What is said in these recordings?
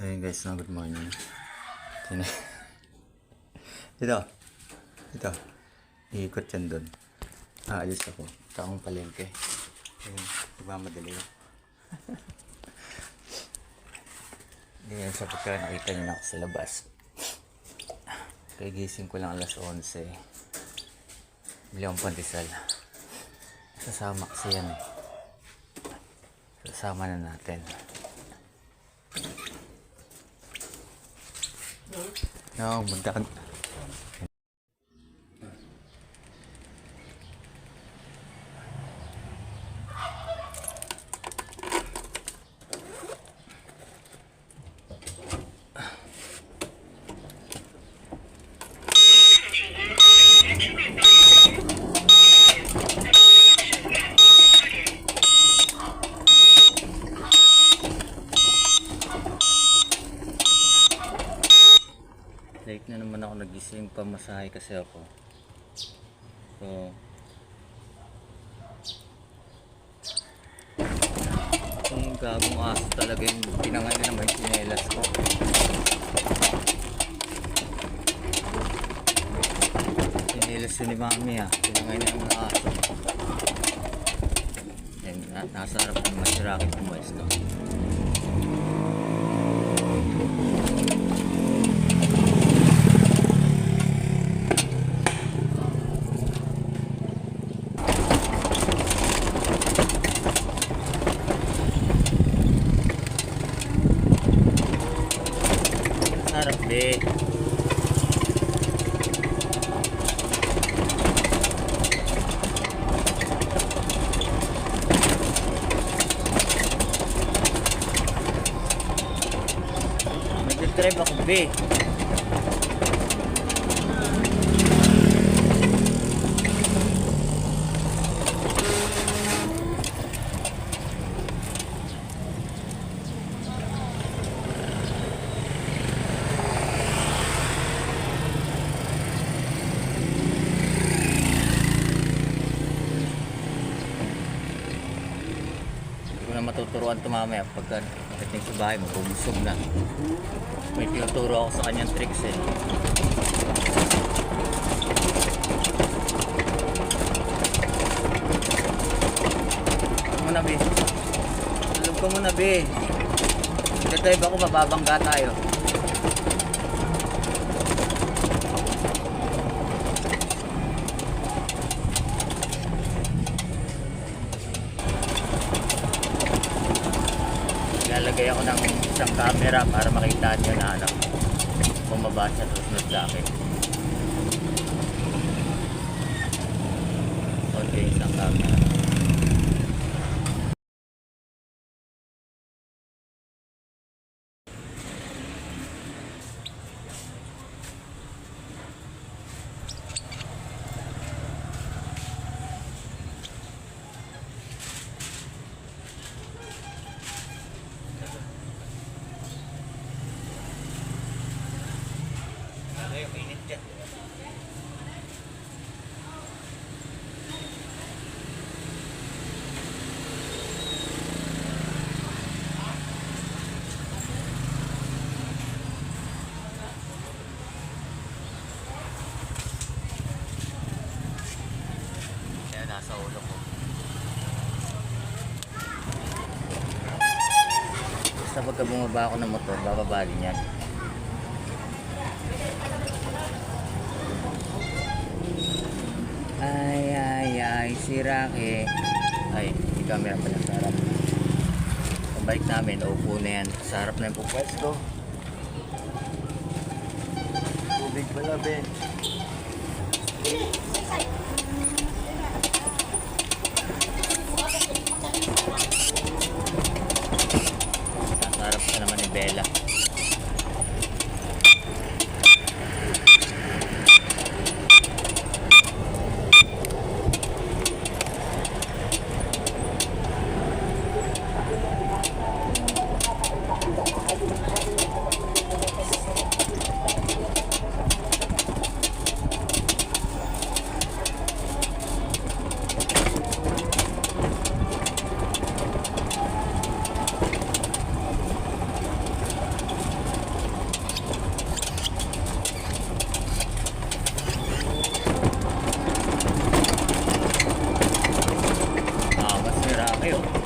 Ayun guys, good morning. Tina. Dito. Dito. Iikot yan doon. Aalis ako. Taong palengke. Ayun, nagmamadali ako. Ganyan sa pagka nakita niyo na ako sa labas. Kaya gising ko lang alas 11. Bili akong pandesal. Sasama kasi yan eh. Sasama na natin. No, magdaan. Late na naman ako nagising pamasahe kasi ako. So, yung gagong aso talaga yung tinangay na naman sinelas ko. Sinelas yun ni mami ha. Tinangay na yung aso. Na, nasa harap ng masiraki pumuesto. Harap be. Na matuturuan ito mamaya pagka pagdating sa bahay, mabubusog na. May tinuturo ako sa kanyang tricks eh. Tulog mo na, be. Tulog ka muna, be. Nag-drive ako, mababangga tayo. Lalagay ako ng isang camera para makita nyo na ano, bumaba siya susunod sa akin. Okay, isang camera. Ay, mainit dyan. Kaya nasa ulo ko. Basta pagka bumaba ako ng motor, bababa din yan. Ay, ay, ay, si Rocky. Ay, may camera pala sa harap. Pabalik namin, upo na yan. Sa harap na yung pupwesto. Tubig pala, be. Sa fail.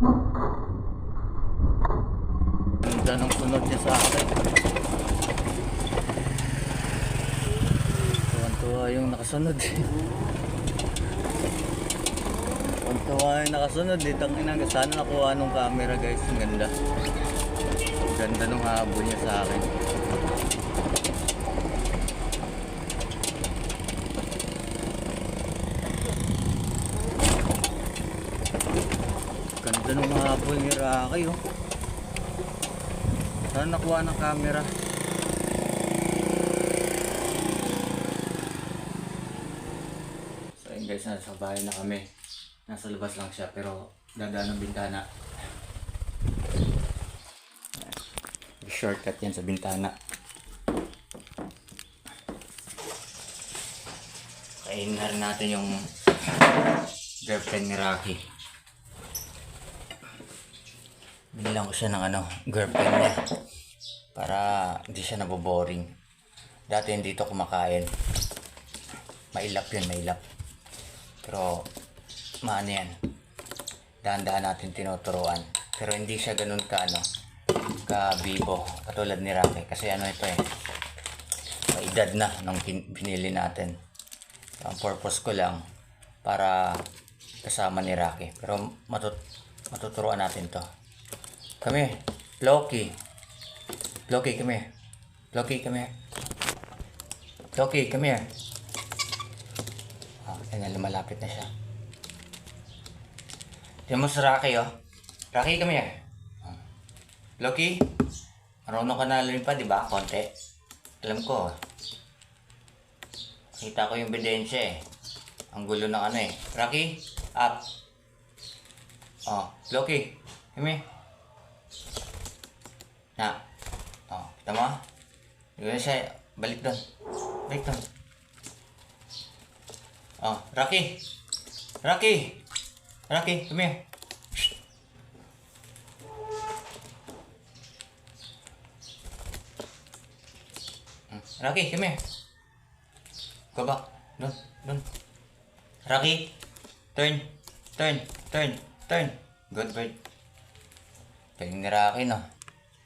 Ganda ng sunod niya sa akin. Tuwan-tuwa yung nakasunod. Tuwan-tuwa yung nakasunod. Itang inang sana nakuha nung camera guys. Ang ganda. Ang ganda nung habol niya sa akin. Ganda nung habol ni Rocky nakuha ng camera? So yun guys, nasa bahay na kami. Nasa labas lang siya pero dadaan ng bintana. Shortcut yan sa bintana. Kainin natin yung girlfriend ni Rocky. Binilang ko siya ng ano, girlfriend niya. Para hindi siya naboboring. Dati hindi ito kumakain. Mailap yun, mailap. Pero, maano yan. Dahan-dahan natin tinuturuan. Pero hindi siya ganun ka ano, ka bibo. Katulad ni Rocky. Kasi ano ito eh. May edad na nung pinili natin. Ang purpose ko lang para kasama ni Rocky. Pero matut matuturuan natin to. Come here. Loki. Loki, come here. Loki, come here. Loki, come here. Ah, yan na, lumalapit na siya. Tingnan mo sa Rocky, oh. Rocky, come. Ah. Loki, marunong ka na lumipad, di ba? Konti. Alam ko. Kita ko yung ebidensya eh. Ang gulo ng ano eh. Rocky, up. Oh, Loki, come here. Na. Oh, kita mo? Yun siya. Balik doon. Balik doon. Oh, Rocky. Rocky. Rocky, come here. Hmm, Rocky, come here. Go back. Doon, doon. Rocky, turn, turn, turn, turn. Good bird. Galing ni Rocky, no?